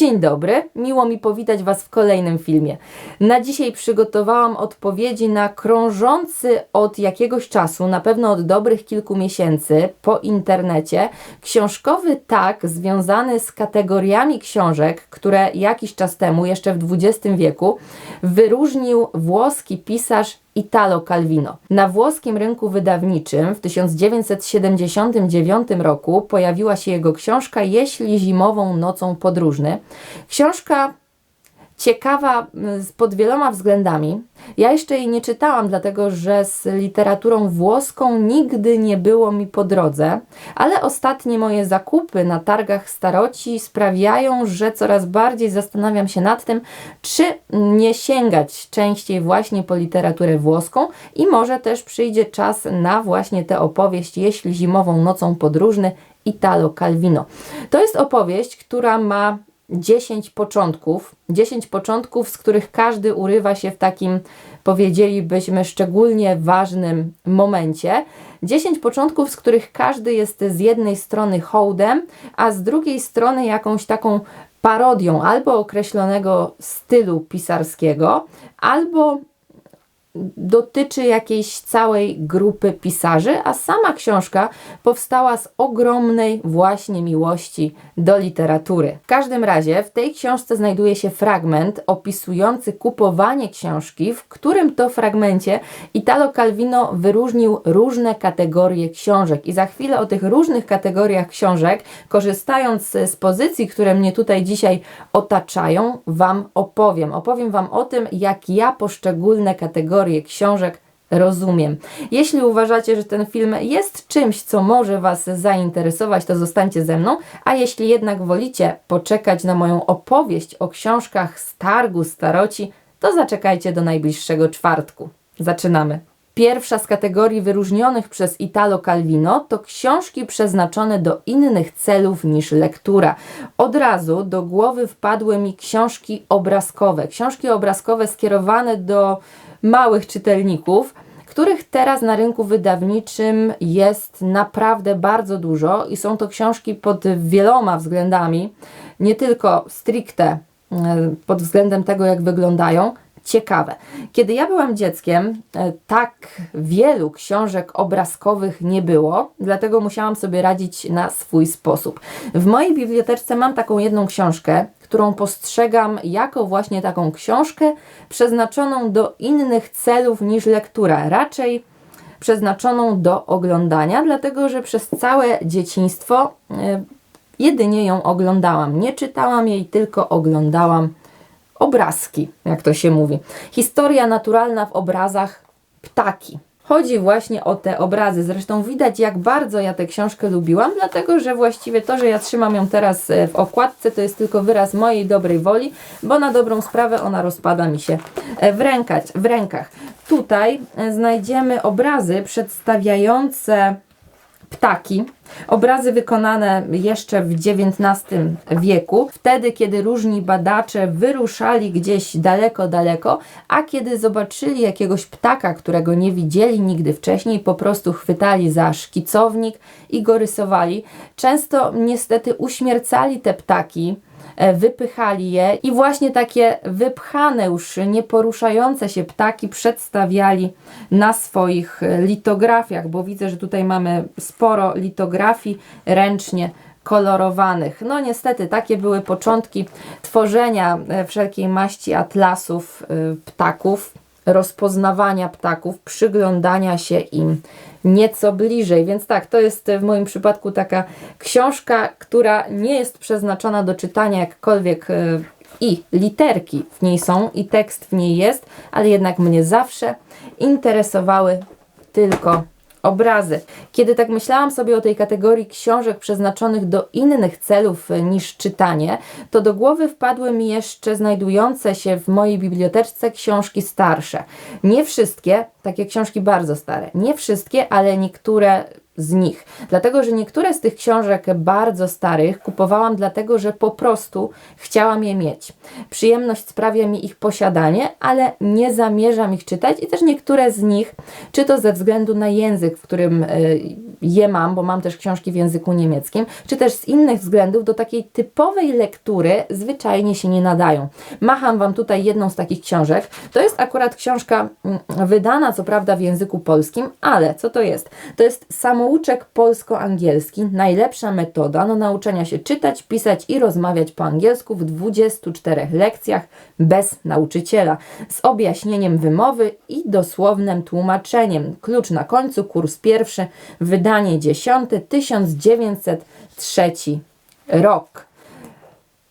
Dzień dobry, miło mi powitać Was w kolejnym filmie. Na dzisiaj przygotowałam odpowiedzi na krążący od jakiegoś czasu, na pewno od dobrych kilku miesięcy po internecie, książkowy tak związany z kategoriami książek, które jakiś czas temu, jeszcze w XX wieku, wyróżnił włoski pisarz Italo Calvino. Na włoskim rynku wydawniczym w 1979 roku pojawiła się jego książka Jeśli zimową nocą podróżny. Książka ciekawa mm, pod wieloma względami. Ja jeszcze jej nie czytałam, dlatego że z literaturą włoską nigdy nie było mi po drodze, ale ostatnie moje zakupy na targach staroci sprawiają, że coraz bardziej zastanawiam się nad tym, czy nie sięgać częściej właśnie po literaturę włoską i może też przyjdzie czas na właśnie tę opowieść, jeśli zimową nocą podróżny Italo Calvino. To jest opowieść, która ma 10 początków, 10 początków, z których każdy urywa się w takim, powiedzielibyśmy, szczególnie ważnym momencie. 10 początków, z których każdy jest z jednej strony hołdem, a z drugiej strony jakąś taką parodią albo określonego stylu pisarskiego, albo dotyczy jakiejś całej grupy pisarzy, a sama książka powstała z ogromnej właśnie miłości do literatury. W każdym razie w tej książce znajduje się fragment opisujący kupowanie książki, w którym to fragmencie Italo Calvino wyróżnił różne kategorie książek i za chwilę o tych różnych kategoriach książek, korzystając z pozycji, które mnie tutaj dzisiaj otaczają, Wam opowiem. Opowiem Wam o tym, jak ja poszczególne kategorie kategorie książek rozumiem. Jeśli uważacie, że ten film jest czymś, co może Was zainteresować, to zostańcie ze mną, a jeśli jednak wolicie poczekać na moją opowieść o książkach z targu staroci, to zaczekajcie do najbliższego czwartku. Zaczynamy. Pierwsza z kategorii wyróżnionych przez Italo Calvino to książki przeznaczone do innych celów niż lektura. Od razu do głowy wpadły mi książki obrazkowe. Książki obrazkowe skierowane do małych czytelników, których teraz na rynku wydawniczym jest naprawdę bardzo dużo i są to książki pod wieloma względami, nie tylko stricte e, pod względem tego, jak wyglądają, ciekawe. Kiedy ja byłam dzieckiem, e, tak wielu książek obrazkowych nie było, dlatego musiałam sobie radzić na swój sposób. W mojej bibliotece mam taką jedną książkę, którą postrzegam jako właśnie taką książkę przeznaczoną do innych celów niż lektura, raczej przeznaczoną do oglądania, dlatego że przez całe dzieciństwo e, jedynie ją oglądałam. Nie czytałam jej, tylko oglądałam obrazki, jak to się mówi. Historia naturalna w obrazach ptaki. Chodzi właśnie o te obrazy. Zresztą widać, jak bardzo ja tę książkę lubiłam, dlatego że właściwie to, że ja trzymam ją teraz e, w okładce, to jest tylko wyraz mojej dobrej woli, bo na dobrą sprawę ona rozpada mi się e, w, rękach, w rękach. Tutaj e, znajdziemy obrazy przedstawiające ptaki. Obrazy wykonane jeszcze w XIX wieku, wtedy kiedy różni badacze wyruszali gdzieś daleko, daleko, a kiedy zobaczyli jakiegoś ptaka, którego nie widzieli nigdy wcześniej, po prostu chwytali za szkicownik i go rysowali. Często niestety uśmiercali te ptaki, wypychali je i właśnie takie wypchane już, nieporuszające się ptaki przedstawiali na swoich e, litografiach, bo widzę, że tutaj mamy sporo litografii ręcznie kolorowanych. No niestety takie były początki tworzenia e, wszelkiej maści atlasów ptaków, rozpoznawania ptaków, przyglądania się im nieco bliżej. Więc tak, to jest w moim przypadku taka książka, która nie jest przeznaczona do czytania jakkolwiek e, i literki w niej są, i tekst w niej jest, ale jednak mnie zawsze interesowały tylko obrazy. Kiedy tak myślałam sobie o tej kategorii książek przeznaczonych do innych celów e, niż czytanie, to do głowy wpadły mi jeszcze znajdujące się w mojej biblioteczce książki starsze. Nie wszystkie, takie książki bardzo stare, nie wszystkie, ale niektóre z nich. Dlatego, że niektóre z tych książek bardzo starych kupowałam dlatego, że po prostu chciałam je mieć. Przyjemność sprawia mi ich posiadanie, ale nie zamierzam ich czytać i też niektóre z nich, czy to ze względu na język, w którym y, je mam, bo mam też książki w języku niemieckim, czy też z innych względów do takiej typowej lektury zwyczajnie się nie nadają. Macham Wam tutaj jedną z takich książek. To jest akurat książka mm, wydana, co prawda, w języku polskim, ale co to jest? To jest samouczek polsko-angielski, najlepsza metoda do nauczenia się czytać, pisać i rozmawiać po angielsku w 24 lekcjach bez nauczyciela, z objaśnieniem wymowy i dosłownym tłumaczeniem. Klucz na końcu, kurs pierwszy, wydanie 10, 1903 rok.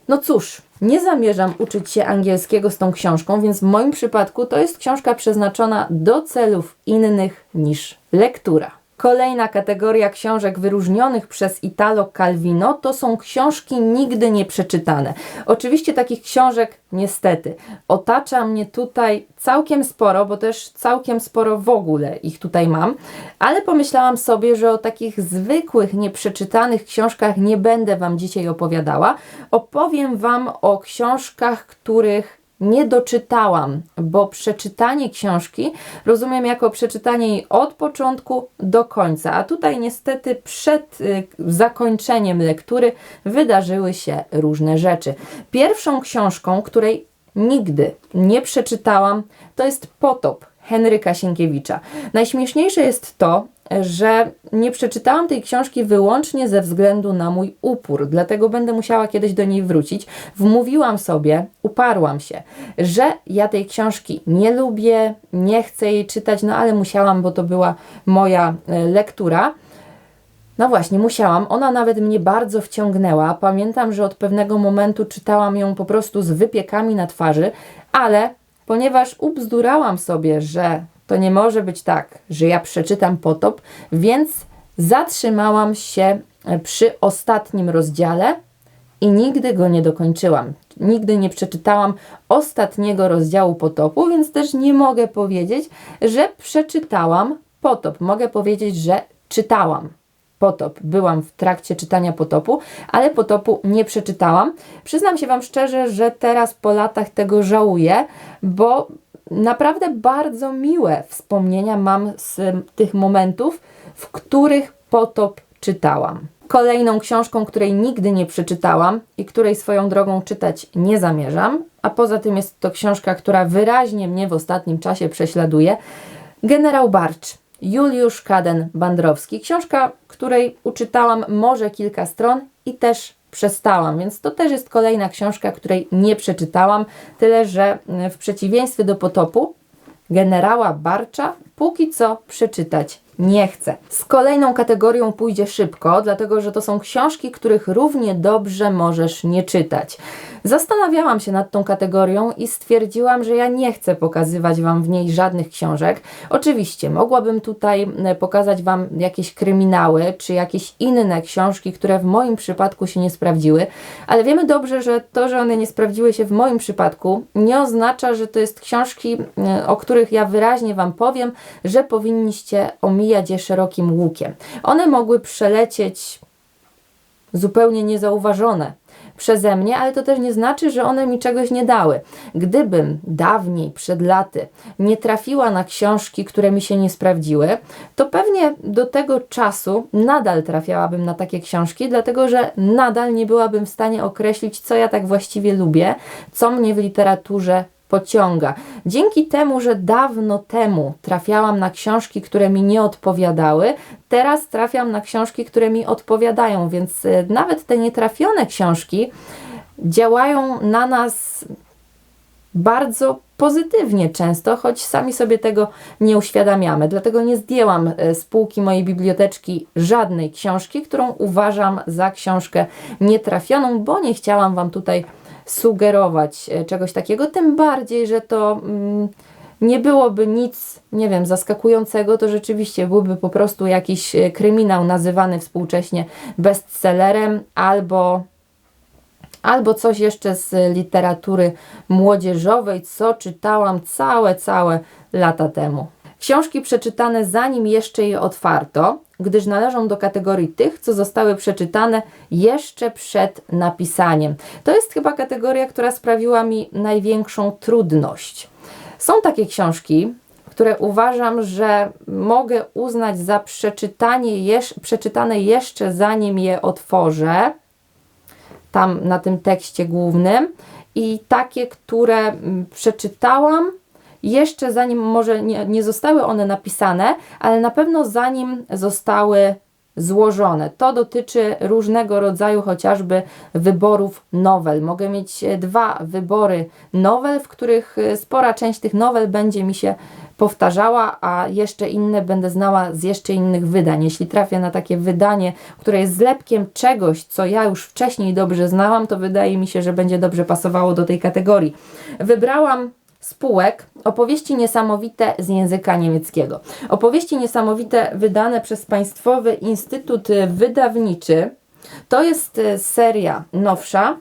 No cóż, nie zamierzam uczyć się angielskiego z tą książką, więc w moim przypadku to jest książka przeznaczona do celów innych niż lektura. Kolejna kategoria książek wyróżnionych przez Italo Calvino to są książki nigdy nie przeczytane. Oczywiście takich książek niestety otacza mnie tutaj całkiem sporo, bo też całkiem sporo w ogóle ich tutaj mam, ale pomyślałam sobie, że o takich zwykłych, nieprzeczytanych książkach nie będę Wam dzisiaj opowiadała. Opowiem Wam o książkach, których nie doczytałam, bo przeczytanie książki rozumiem jako przeczytanie jej od początku do końca, a tutaj niestety przed y, zakończeniem lektury wydarzyły się różne rzeczy. Pierwszą książką, której nigdy nie przeczytałam, to jest Potop Henryka Sienkiewicza. Najśmieszniejsze jest to, że nie przeczytałam tej książki wyłącznie ze względu na mój upór, dlatego będę musiała kiedyś do niej wrócić. Wmówiłam sobie, uparłam się, że ja tej książki nie lubię, nie chcę jej czytać, no ale musiałam, bo to była moja e, lektura. No właśnie, musiałam. Ona nawet mnie bardzo wciągnęła. Pamiętam, że od pewnego momentu czytałam ją po prostu z wypiekami na twarzy, ale ponieważ ubzdurałam sobie, że to nie może być tak, że ja przeczytam potop, więc zatrzymałam się e, przy ostatnim rozdziale i nigdy go nie dokończyłam. Nigdy nie przeczytałam ostatniego rozdziału potopu, więc też nie mogę powiedzieć, że przeczytałam potop. Mogę powiedzieć, że czytałam potop. Byłam w trakcie czytania potopu, ale potopu nie przeczytałam. Przyznam się Wam szczerze, że teraz po latach tego żałuję, bo naprawdę bardzo miłe wspomnienia mam z tych momentów, w których potop czytałam. Kolejną książką, której nigdy nie przeczytałam i której swoją drogą czytać nie zamierzam, a poza tym jest to książka, która wyraźnie mnie w ostatnim czasie prześladuje, Generał Barcz. Juliusz Kaden-Bandrowski. Książka, której uczytałam może kilka stron i też przestałam, więc to też jest kolejna książka, której nie przeczytałam, tyle że w przeciwieństwie do Potopu, generała Barcza póki co przeczytać nie chcę. Z kolejną kategorią pójdzie szybko, dlatego że to są książki, których równie dobrze możesz nie czytać. Zastanawiałam się nad tą kategorią i stwierdziłam, że ja nie chcę pokazywać Wam w niej żadnych książek. Oczywiście mogłabym tutaj e, pokazać Wam jakieś kryminały czy jakieś inne książki, które w moim przypadku się nie sprawdziły, ale wiemy dobrze, że to, że one nie sprawdziły się w moim przypadku, nie oznacza, że to jest książki, e, o których ja wyraźnie Wam powiem, że powinniście omijać je szerokim łukiem. One mogły przelecieć zupełnie niezauważone przeze mnie, ale to też nie znaczy, że one mi czegoś nie dały. Gdybym dawniej, przed laty, nie trafiła na książki, które mi się nie sprawdziły, to pewnie do tego czasu nadal trafiałabym na takie książki, dlatego że nadal nie byłabym w stanie określić, co ja tak właściwie lubię, co mnie w literaturze pociąga. Dzięki temu, że dawno temu trafiałam na książki, które mi nie odpowiadały, teraz trafiam na książki, które mi odpowiadają, więc e, nawet te nietrafione książki działają na nas bardzo pozytywnie często, choć sami sobie tego nie uświadamiamy. Dlatego nie zdjęłam z półki mojej biblioteczki żadnej książki, którą uważam za książkę nietrafioną, bo nie chciałam Wam tutaj sugerować e, czegoś takiego, tym bardziej, że to mm, nie byłoby nic, nie wiem, zaskakującego, to rzeczywiście byłby po prostu jakiś e, kryminał nazywany współcześnie bestsellerem albo albo coś jeszcze z literatury młodzieżowej, co czytałam całe, całe lata temu. Książki przeczytane zanim jeszcze je otwarto, gdyż należą do kategorii tych, co zostały przeczytane jeszcze przed napisaniem. To jest chyba kategoria, która sprawiła mi największą trudność. Są takie książki, które uważam, że mogę uznać za przeczytanie jeż, przeczytane jeszcze zanim je otworzę, tam na tym tekście głównym, i takie, które mm, przeczytałam jeszcze zanim, może nie, nie zostały one napisane, ale na pewno zanim zostały złożone. To dotyczy różnego rodzaju chociażby wyborów nowel. Mogę mieć dwa wybory nowel, w których spora część tych nowel będzie mi się powtarzała, a jeszcze inne będę znała z jeszcze innych wydań. Jeśli trafię na takie wydanie, które jest zlepkiem czegoś, co ja już wcześniej dobrze znałam, to wydaje mi się, że będzie dobrze pasowało do tej kategorii. Wybrałam spółek opowieści niesamowite z języka niemieckiego. Opowieści niesamowite wydane przez Państwowy Instytut Wydawniczy. To jest seria nowsza,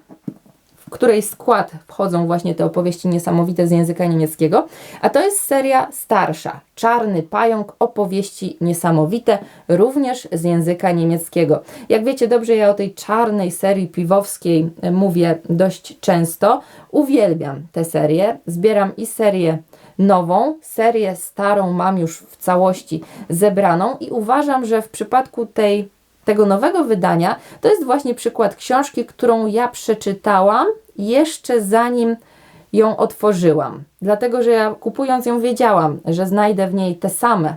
w której skład wchodzą właśnie te opowieści niesamowite z języka niemieckiego, a to jest seria starsza, Czarny Pająk, opowieści niesamowite, również z języka niemieckiego. Jak wiecie dobrze, ja o tej czarnej serii piwowskiej mówię dość często. Uwielbiam tę serię, zbieram i serię nową, serię starą mam już w całości zebraną i uważam, że w przypadku tej tego nowego wydania, to jest właśnie przykład książki, którą ja przeczytałam jeszcze zanim ją otworzyłam. Dlatego, że ja kupując ją wiedziałam, że znajdę w niej te same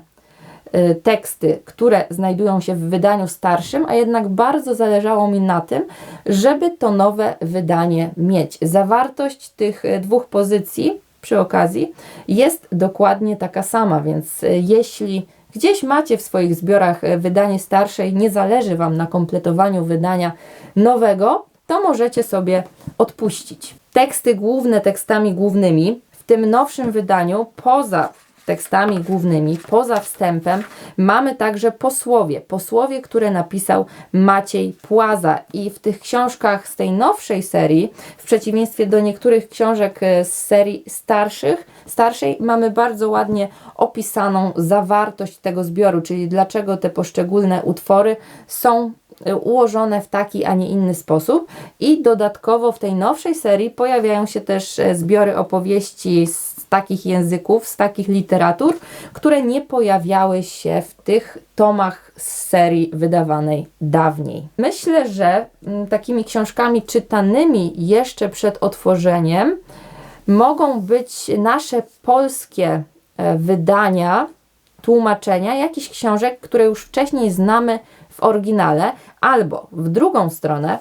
y, teksty, które znajdują się w wydaniu starszym, a jednak bardzo zależało mi na tym, żeby to nowe wydanie mieć. Zawartość tych y, dwóch pozycji przy okazji jest dokładnie taka sama, więc y, jeśli Gdzieś macie w swoich zbiorach e, wydanie starsze i nie zależy Wam na kompletowaniu wydania nowego, to możecie sobie odpuścić. Teksty główne tekstami głównymi w tym nowszym wydaniu, poza tekstami głównymi, poza wstępem, mamy także posłowie. Posłowie, które napisał Maciej Płaza. I w tych książkach z tej nowszej serii, w przeciwieństwie do niektórych książek e, z serii starszych, starszej, mamy bardzo ładnie opisaną zawartość tego zbioru, czyli dlaczego te poszczególne utwory są e, ułożone w taki, a nie inny sposób. I dodatkowo w tej nowszej serii pojawiają się też e, zbiory opowieści z takich języków, z takich literatur, które nie pojawiały się w tych tomach z serii wydawanej dawniej. Myślę, że mm, takimi książkami czytanymi jeszcze przed otworzeniem mogą być nasze polskie e, wydania, tłumaczenia jakichś książek, które już wcześniej znamy w oryginale, albo w drugą stronę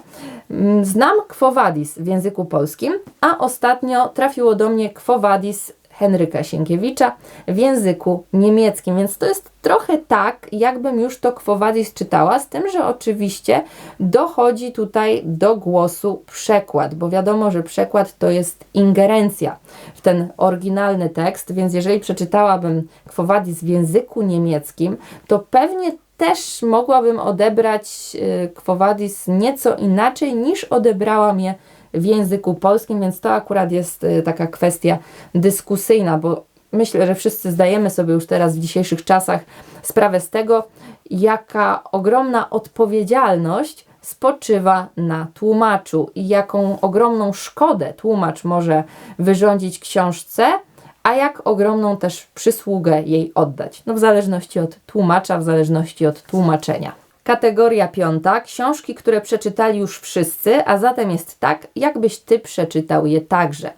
mm, znam Quo Vadis w języku polskim, a ostatnio trafiło do mnie Quo Vadis Henryka Sienkiewicza w języku niemieckim. Więc to jest trochę tak, jakbym już to Quo czytała, z tym, że oczywiście dochodzi tutaj do głosu przekład, bo wiadomo, że przekład to jest ingerencja w ten oryginalny tekst, więc jeżeli przeczytałabym Quo w języku niemieckim, to pewnie też mogłabym odebrać y, Quo nieco inaczej niż odebrałam je w języku polskim, więc to akurat jest y, taka kwestia dyskusyjna, bo myślę, że wszyscy zdajemy sobie już teraz w dzisiejszych czasach sprawę z tego, jaka ogromna odpowiedzialność spoczywa na tłumaczu i jaką ogromną szkodę tłumacz może wyrządzić książce, a jak ogromną też przysługę jej oddać. No w zależności od tłumacza, w zależności od tłumaczenia. Kategoria piąta, książki, które przeczytali już wszyscy, a zatem jest tak, jakbyś ty przeczytał je także.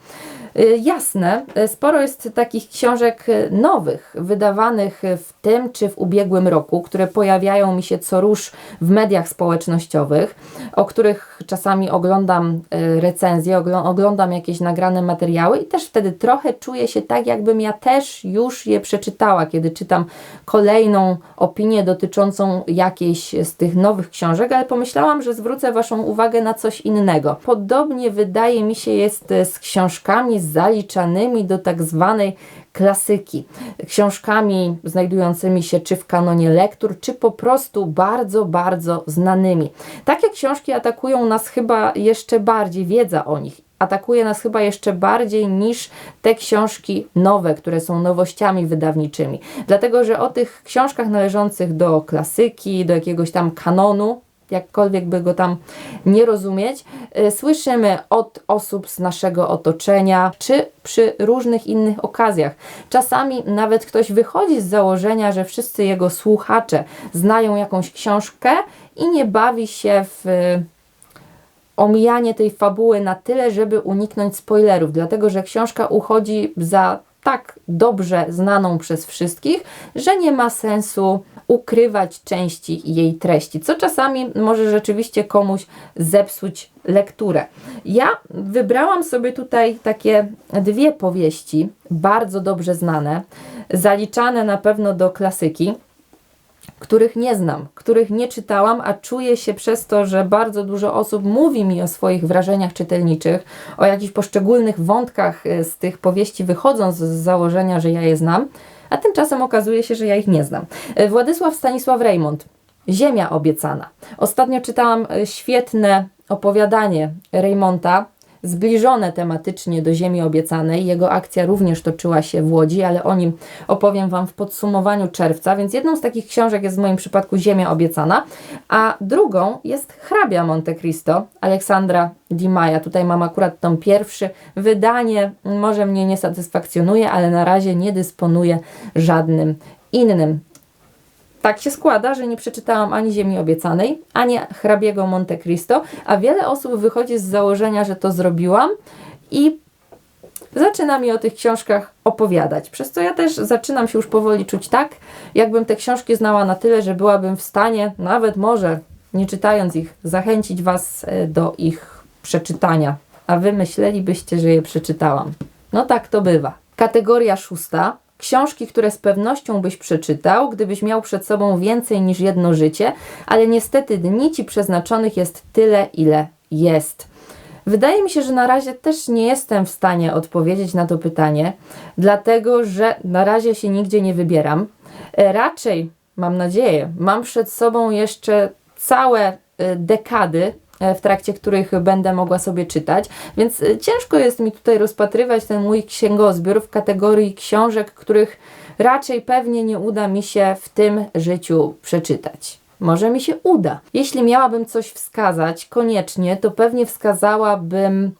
Y, jasne, y, sporo jest takich książek y, nowych, wydawanych w tym czy w ubiegłym roku, które pojawiają mi się co róż w mediach społecznościowych, o których czasami oglądam recenzje, oglądam jakieś nagrane materiały i też wtedy trochę czuję się tak, jakbym ja też już je przeczytała, kiedy czytam kolejną opinię dotyczącą jakiejś z tych nowych książek, ale pomyślałam, że zwrócę Waszą uwagę na coś innego. Podobnie wydaje mi się jest z książkami zaliczanymi do tak zwanej klasyki, książkami znajdującymi się czy w kanonie lektur, czy po prostu bardzo, bardzo znanymi. Takie książki atakują nas chyba jeszcze bardziej, wiedza o nich atakuje nas chyba jeszcze bardziej niż te książki nowe, które są nowościami wydawniczymi. Dlatego, że o tych książkach należących do klasyki, do jakiegoś tam kanonu, jakkolwiek by go tam nie rozumieć, y, słyszymy od osób z naszego otoczenia, czy przy różnych innych okazjach. Czasami nawet ktoś wychodzi z założenia, że wszyscy jego słuchacze znają jakąś książkę i nie bawi się w y, omijanie tej fabuły na tyle, żeby uniknąć spoilerów, dlatego że książka uchodzi za tak dobrze znaną przez wszystkich, że nie ma sensu ukrywać części jej treści, co czasami może rzeczywiście komuś zepsuć lekturę. Ja wybrałam sobie tutaj takie dwie powieści, bardzo dobrze znane, zaliczane na pewno do klasyki których nie znam, których nie czytałam, a czuję się przez to, że bardzo dużo osób mówi mi o swoich wrażeniach czytelniczych, o jakichś poszczególnych wątkach e, z tych powieści, wychodząc z założenia, że ja je znam, a tymczasem okazuje się, że ja ich nie znam. E, Władysław Stanisław Reymont. Ziemia obiecana. Ostatnio czytałam e, świetne opowiadanie Reymonta zbliżone tematycznie do Ziemi Obiecanej. Jego akcja również toczyła się w Łodzi, ale o nim opowiem Wam w podsumowaniu czerwca. Więc jedną z takich książek jest w moim przypadku Ziemia Obiecana, a drugą jest Hrabia Monte Cristo Aleksandra Di Maja. Tutaj mam akurat tą pierwszy. Wydanie może mnie nie satysfakcjonuje, ale na razie nie dysponuję żadnym innym tak się składa, że nie przeczytałam ani Ziemi Obiecanej, ani hrabiego Monte Cristo, a wiele osób wychodzi z założenia, że to zrobiłam i zaczyna mi o tych książkach opowiadać. Przez co ja też zaczynam się już powoli czuć tak, jakbym te książki znała na tyle, że byłabym w stanie, nawet może nie czytając ich, zachęcić Was e, do ich przeczytania. A Wy myślelibyście, że je przeczytałam. No tak to bywa. Kategoria szósta książki, które z pewnością byś przeczytał, gdybyś miał przed sobą więcej niż jedno życie, ale niestety dni ci przeznaczonych jest tyle, ile jest. Wydaje mi się, że na razie też nie jestem w stanie odpowiedzieć na to pytanie, dlatego że na razie się nigdzie nie wybieram. E, raczej, mam nadzieję, mam przed sobą jeszcze całe e, dekady w trakcie których będę mogła sobie czytać, więc e, ciężko jest mi tutaj rozpatrywać ten mój księgozbiór w kategorii książek, których raczej pewnie nie uda mi się w tym życiu przeczytać. Może mi się uda. Jeśli miałabym coś wskazać, koniecznie, to pewnie wskazałabym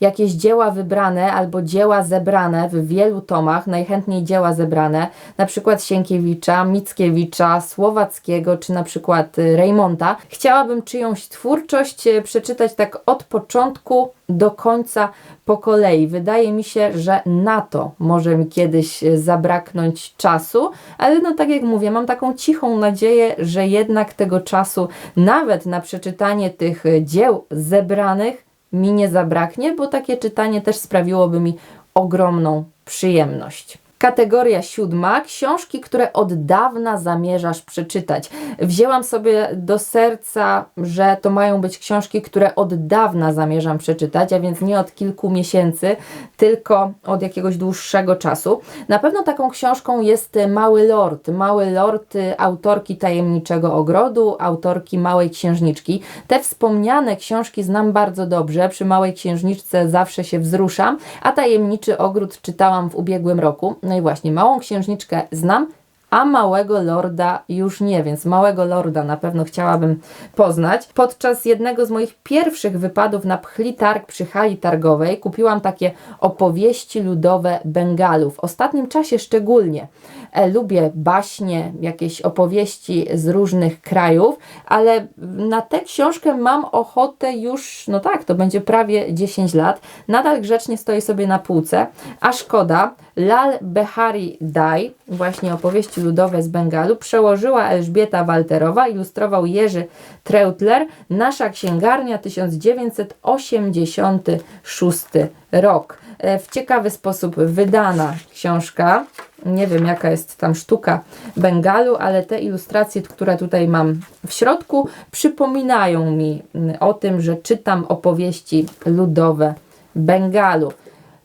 jakieś dzieła wybrane albo dzieła zebrane w wielu tomach, najchętniej dzieła zebrane, na przykład Sienkiewicza, Mickiewicza, Słowackiego czy na przykład y, Reymonta. Chciałabym czyjąś twórczość y, przeczytać tak od początku do końca po kolei. Wydaje mi się, że na to może mi kiedyś y, zabraknąć czasu, ale no tak jak mówię, mam taką cichą nadzieję, że jednak tego czasu nawet na przeczytanie tych dzieł zebranych mi nie zabraknie, bo takie czytanie też sprawiłoby mi ogromną przyjemność. Kategoria siódma książki, które od dawna zamierzasz przeczytać. Wzięłam sobie do serca, że to mają być książki, które od dawna zamierzam przeczytać, a więc nie od kilku miesięcy, tylko od jakiegoś dłuższego czasu. Na pewno taką książką jest Mały Lord. Mały Lord autorki Tajemniczego Ogrodu, autorki Małej Księżniczki. Te wspomniane książki znam bardzo dobrze. Przy Małej Księżniczce zawsze się wzruszam, a Tajemniczy Ogród czytałam w ubiegłym roku. No i właśnie, Małą Księżniczkę znam, a Małego Lorda już nie, więc Małego Lorda na pewno chciałabym poznać. Podczas jednego z moich pierwszych wypadów na Pchli Targ przy hali targowej kupiłam takie opowieści ludowe Bengalu. W ostatnim czasie szczególnie. E, lubię baśnie, jakieś opowieści z różnych krajów, ale na tę książkę mam ochotę już, no tak, to będzie prawie 10 lat. Nadal grzecznie stoi sobie na półce, a szkoda. Lal Behari Dai, właśnie opowieści ludowe z Bengalu, przełożyła Elżbieta Walterowa, ilustrował Jerzy Treutler, Nasza księgarnia 1986 rok. E, w ciekawy sposób wydana książka. Nie wiem, jaka jest tam sztuka Bengalu, ale te ilustracje, które tutaj mam w środku, przypominają mi mm, o tym, że czytam opowieści ludowe Bengalu.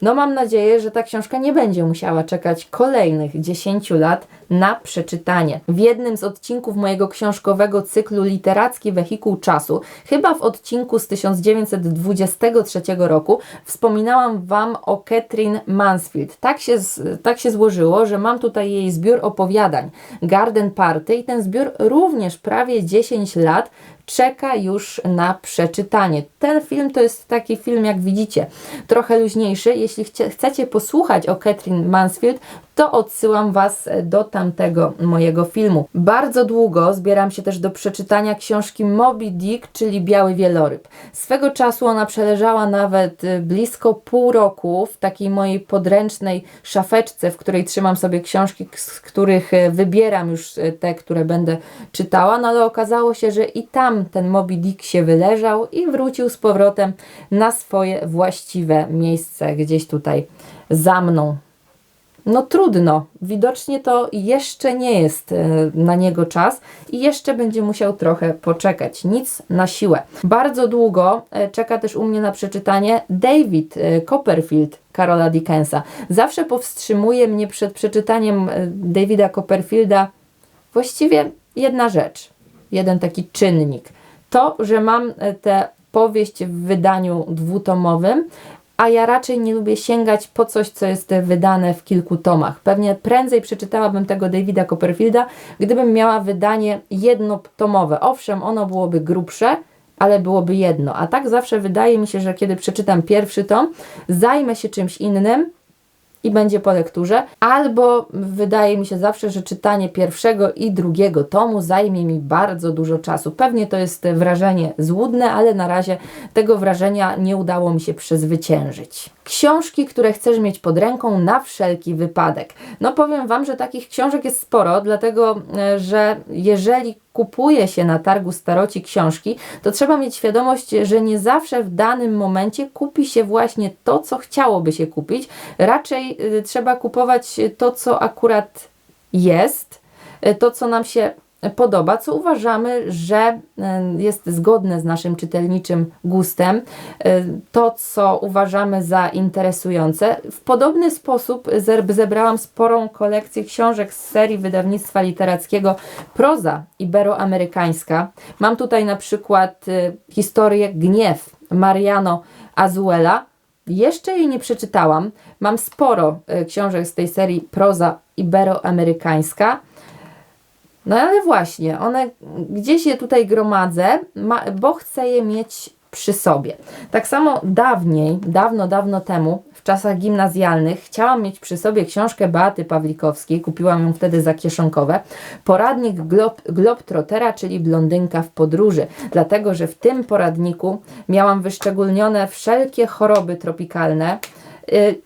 No mam nadzieję, że ta książka nie będzie musiała czekać kolejnych 10 lat na przeczytanie. W jednym z odcinków mojego książkowego cyklu Literacki Wehikuł Czasu, chyba w odcinku z 1923 roku, wspominałam Wam o Catherine Mansfield. Tak się, tak się złożyło, że mam tutaj jej zbiór opowiadań Garden Party i ten zbiór również prawie 10 lat czeka już na przeczytanie. Ten film to jest taki film, jak widzicie, trochę luźniejszy. Jeśli chcecie posłuchać o Catherine Mansfield, to odsyłam Was do tamtego mojego filmu. Bardzo długo zbieram się też do przeczytania książki Moby Dick, czyli Biały Wieloryb. Swego czasu ona przeleżała nawet y, blisko pół roku w takiej mojej podręcznej szafeczce, w której trzymam sobie książki, z których y, wybieram już te, które będę czytała, no ale okazało się, że i tam ten Moby Dick się wyleżał i wrócił z powrotem na swoje właściwe miejsce, gdzieś tutaj za mną. No trudno, widocznie to jeszcze nie jest e, na niego czas i jeszcze będzie musiał trochę poczekać. Nic na siłę. Bardzo długo e, czeka też u mnie na przeczytanie David e, Copperfield Karola Dickensa. Zawsze powstrzymuje mnie przed przeczytaniem Davida Copperfielda właściwie jedna rzecz, jeden taki czynnik. To, że mam tę powieść w wydaniu dwutomowym, a ja raczej nie lubię sięgać po coś, co jest wydane w kilku tomach. Pewnie prędzej przeczytałabym tego Davida Copperfielda, gdybym miała wydanie jednotomowe. Owszem, ono byłoby grubsze, ale byłoby jedno. A tak zawsze wydaje mi się, że kiedy przeczytam pierwszy tom, zajmę się czymś innym, i będzie po lekturze, albo wydaje mi się zawsze, że czytanie pierwszego i drugiego tomu zajmie mi bardzo dużo czasu. Pewnie to jest wrażenie złudne, ale na razie tego wrażenia nie udało mi się przezwyciężyć. Książki, które chcesz mieć pod ręką na wszelki wypadek. No powiem Wam, że takich książek jest sporo, dlatego e, że jeżeli kupuje się na targu staroci książki, to trzeba mieć świadomość, że nie zawsze w danym momencie kupi się właśnie to, co chciałoby się kupić. Raczej y, trzeba kupować to, co akurat jest, y, to, co nam się podoba, co uważamy, że e, jest zgodne z naszym czytelniczym gustem, e, to co uważamy za interesujące. W podobny sposób zebrałam sporą kolekcję książek z serii wydawnictwa literackiego Proza Iberoamerykańska. Mam tutaj na przykład e, historię Gniew Mariano Azuela. Jeszcze jej nie przeczytałam. Mam sporo książek z tej serii Proza Iberoamerykańska. No ale właśnie, one gdzieś je tutaj gromadzę, bo chcę je mieć przy sobie. Tak samo dawniej, dawno, dawno temu, w czasach gimnazjalnych, chciałam mieć przy sobie książkę Beaty Pawlikowskiej, kupiłam ją wtedy za kieszonkowe, poradnik Glob, Globtrotera, czyli Blondynka w podróży, dlatego, że w tym poradniku miałam wyszczególnione wszelkie choroby tropikalne, y,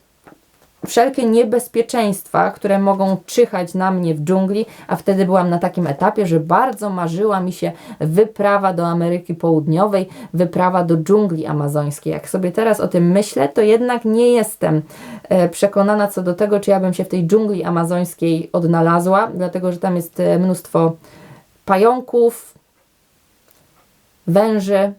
wszelkie niebezpieczeństwa, które mogą czyhać na mnie w dżungli, a wtedy byłam na takim etapie, że bardzo marzyła mi się wyprawa do Ameryki Południowej, wyprawa do dżungli amazońskiej. Jak sobie teraz o tym myślę, to jednak nie jestem e, przekonana co do tego, czy ja bym się w tej dżungli amazońskiej odnalazła, dlatego że tam jest e, mnóstwo pająków, węży,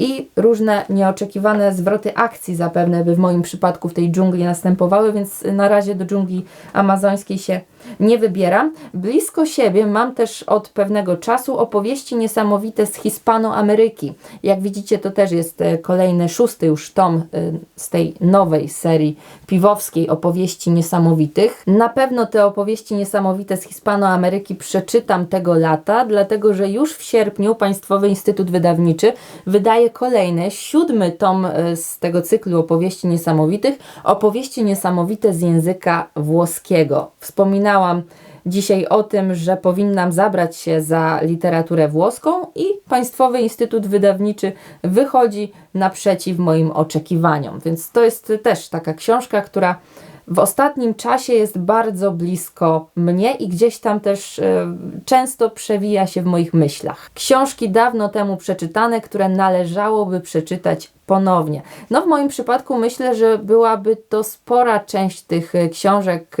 i różne nieoczekiwane zwroty akcji zapewne by w moim przypadku w tej dżungli następowały, więc na razie do dżungli amazońskiej się nie wybieram. Blisko siebie mam też od pewnego czasu opowieści niesamowite z Hispanoameryki. Jak widzicie, to też jest e, kolejny, szósty już tom e, z tej nowej serii piwowskiej opowieści niesamowitych. Na pewno te opowieści niesamowite z Hispanoameryki przeczytam tego lata, dlatego że już w sierpniu Państwowy Instytut Wydawniczy wydaje kolejny, siódmy tom e, z tego cyklu opowieści niesamowitych, opowieści niesamowite z języka włoskiego. Wspominałam wspominałam dzisiaj o tym, że powinnam zabrać się za literaturę włoską i Państwowy Instytut Wydawniczy wychodzi naprzeciw moim oczekiwaniom. Więc to jest też taka książka, która w ostatnim czasie jest bardzo blisko mnie i gdzieś tam też y, często przewija się w moich myślach. Książki dawno temu przeczytane, które należałoby przeczytać ponownie. No w moim przypadku myślę, że byłaby to spora część tych e, książek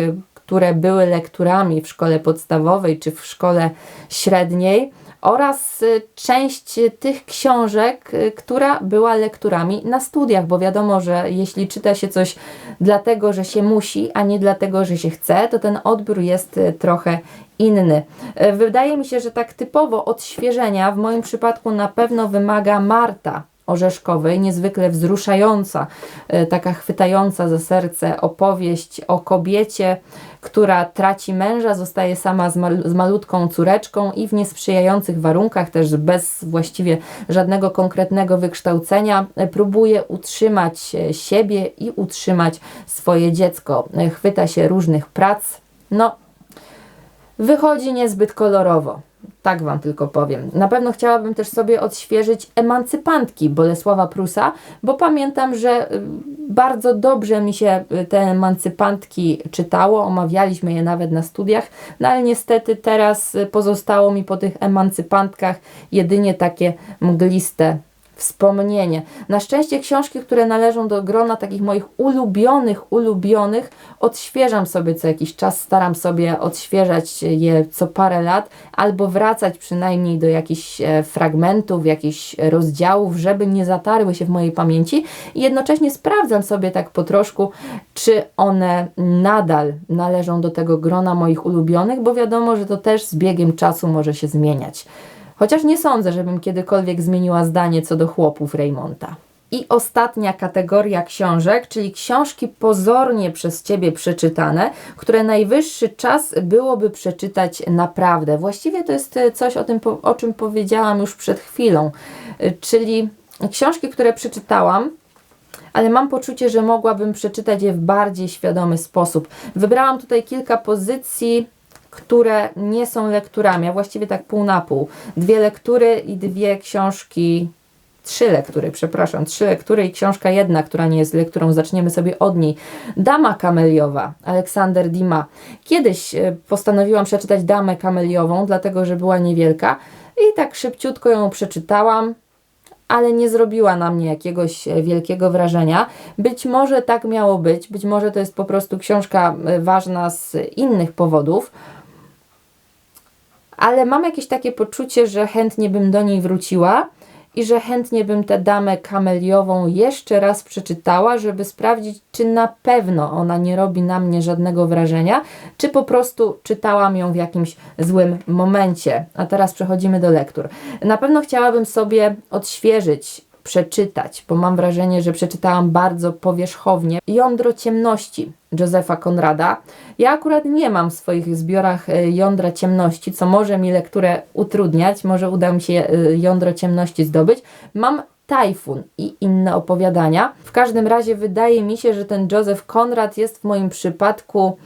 które były lekturami w szkole podstawowej czy w szkole średniej, oraz y, część tych książek, y, która była lekturami na studiach, bo wiadomo, że jeśli czyta się coś dlatego, że się musi, a nie dlatego, że się chce, to ten odbiór jest y, trochę inny. Wydaje mi się, że tak typowo odświeżenia w moim przypadku na pewno wymaga Marta Orzeszkowej, niezwykle wzruszająca, e, taka chwytająca za serce opowieść o kobiecie, która traci męża, zostaje sama z, mal z malutką córeczką i w niesprzyjających warunkach, też bez właściwie żadnego konkretnego wykształcenia, e, próbuje utrzymać e, siebie i utrzymać swoje dziecko. Chwyta się różnych prac. No, wychodzi niezbyt kolorowo. Tak Wam tylko powiem. Na pewno chciałabym też sobie odświeżyć emancypantki Bolesława Prusa, bo pamiętam, że y, bardzo dobrze mi się y, te emancypantki czytało, omawialiśmy je nawet na studiach, no ale niestety teraz y, pozostało mi po tych emancypantkach jedynie takie mgliste wspomnienie. Na szczęście książki, które należą do grona takich moich ulubionych, ulubionych, odświeżam sobie co jakiś czas, staram sobie odświeżać je co parę lat, albo wracać przynajmniej do jakichś e, fragmentów, jakichś rozdziałów, żeby nie zatarły się w mojej pamięci i jednocześnie sprawdzam sobie tak po troszku, czy one nadal należą do tego grona moich ulubionych, bo wiadomo, że to też z biegiem czasu może się zmieniać. Chociaż nie sądzę, żebym kiedykolwiek zmieniła zdanie co do chłopów Raymonta. I ostatnia kategoria książek, czyli książki pozornie przez Ciebie przeczytane, które najwyższy czas byłoby przeczytać naprawdę. Właściwie to jest e, coś o tym, o czym powiedziałam już przed chwilą, e, czyli książki, które przeczytałam, ale mam poczucie, że mogłabym przeczytać je w bardziej świadomy sposób. Wybrałam tutaj kilka pozycji które nie są lekturami, a właściwie tak pół na pół. Dwie lektury i dwie książki, trzy lektury, przepraszam, trzy lektury i książka jedna, która nie jest lekturą, zaczniemy sobie od niej. Dama kameliowa, Aleksander Dima. Kiedyś e, postanowiłam przeczytać Damę kameliową, dlatego że była niewielka i tak szybciutko ją przeczytałam ale nie zrobiła na mnie jakiegoś e, wielkiego wrażenia. Być może tak miało być, być może to jest po prostu książka e, ważna z innych powodów ale mam jakieś takie poczucie, że chętnie bym do niej wróciła i że chętnie bym tę damę kameliową jeszcze raz przeczytała, żeby sprawdzić, czy na pewno ona nie robi na mnie żadnego wrażenia, czy po prostu czytałam ją w jakimś złym momencie. A teraz przechodzimy do lektur. Na pewno chciałabym sobie odświeżyć przeczytać, bo mam wrażenie, że przeczytałam bardzo powierzchownie Jądro ciemności Józefa Konrada. Ja akurat nie mam w swoich zbiorach e, jądra ciemności, co może mi lekturę utrudniać, może uda mi się e, jądro ciemności zdobyć. Mam Tajfun i inne opowiadania. W każdym razie wydaje mi się, że ten Józef Konrad jest w moim przypadku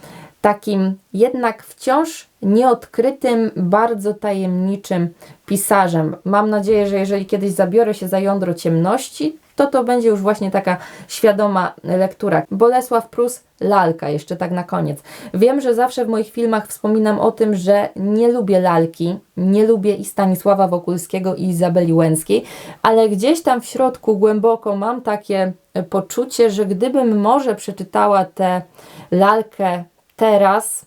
takim jednak wciąż nieodkrytym, bardzo tajemniczym pisarzem. Mam nadzieję, że jeżeli kiedyś zabiorę się za jądro ciemności, to to będzie już właśnie taka świadoma lektura. Bolesław Prus, lalka, jeszcze tak na koniec. Wiem, że zawsze w moich filmach wspominam o tym, że nie lubię lalki, nie lubię i Stanisława Wokulskiego i Izabeli Łęckiej, ale gdzieś tam w środku głęboko mam takie poczucie, że gdybym może przeczytała tę lalkę teraz,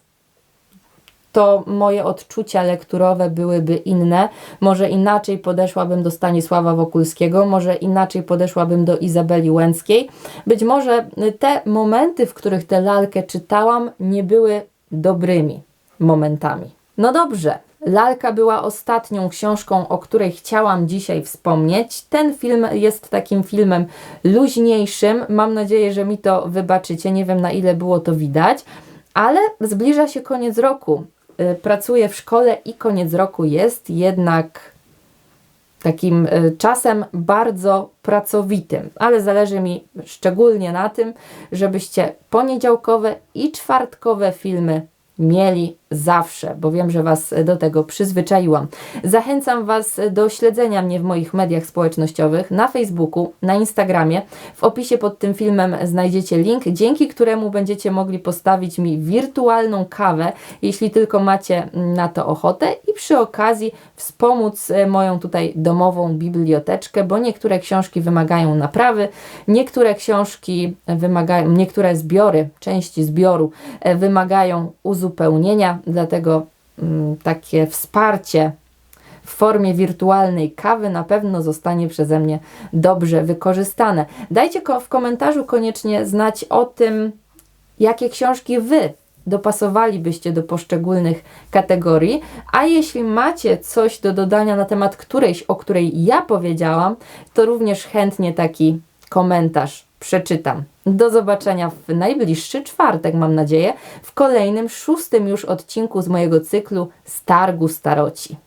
to moje odczucia lekturowe byłyby inne. Może inaczej podeszłabym do Stanisława Wokulskiego, może inaczej podeszłabym do Izabeli Łęckiej. Być może te momenty, w których tę lalkę czytałam, nie były dobrymi momentami. No dobrze, Lalka była ostatnią książką, o której chciałam dzisiaj wspomnieć. Ten film jest takim filmem luźniejszym. Mam nadzieję, że mi to wybaczycie. Nie wiem na ile było to widać, ale zbliża się koniec roku. Y, pracuję w szkole i koniec roku jest jednak takim y, czasem bardzo pracowitym, ale zależy mi szczególnie na tym, żebyście poniedziałkowe i czwartkowe filmy mieli zawsze, bo wiem, że Was do tego przyzwyczaiłam. Zachęcam Was do śledzenia mnie w moich mediach społecznościowych, na Facebooku, na Instagramie. W opisie pod tym filmem znajdziecie link, dzięki któremu będziecie mogli postawić mi wirtualną kawę, jeśli tylko macie na to ochotę i przy okazji wspomóc e, moją tutaj domową biblioteczkę, bo niektóre książki wymagają naprawy, niektóre książki wymagają, niektóre zbiory, części zbioru e, wymagają uzupełnienia, dlatego mm, takie wsparcie w formie wirtualnej kawy na pewno zostanie przeze mnie dobrze wykorzystane. Dajcie w komentarzu koniecznie znać o tym, jakie książki Wy dopasowalibyście do poszczególnych kategorii, a jeśli macie coś do dodania na temat którejś, o której ja powiedziałam, to również chętnie taki komentarz przeczytam. Do zobaczenia w najbliższy czwartek, mam nadzieję, w kolejnym, szóstym już odcinku z mojego cyklu Stargu Staroci.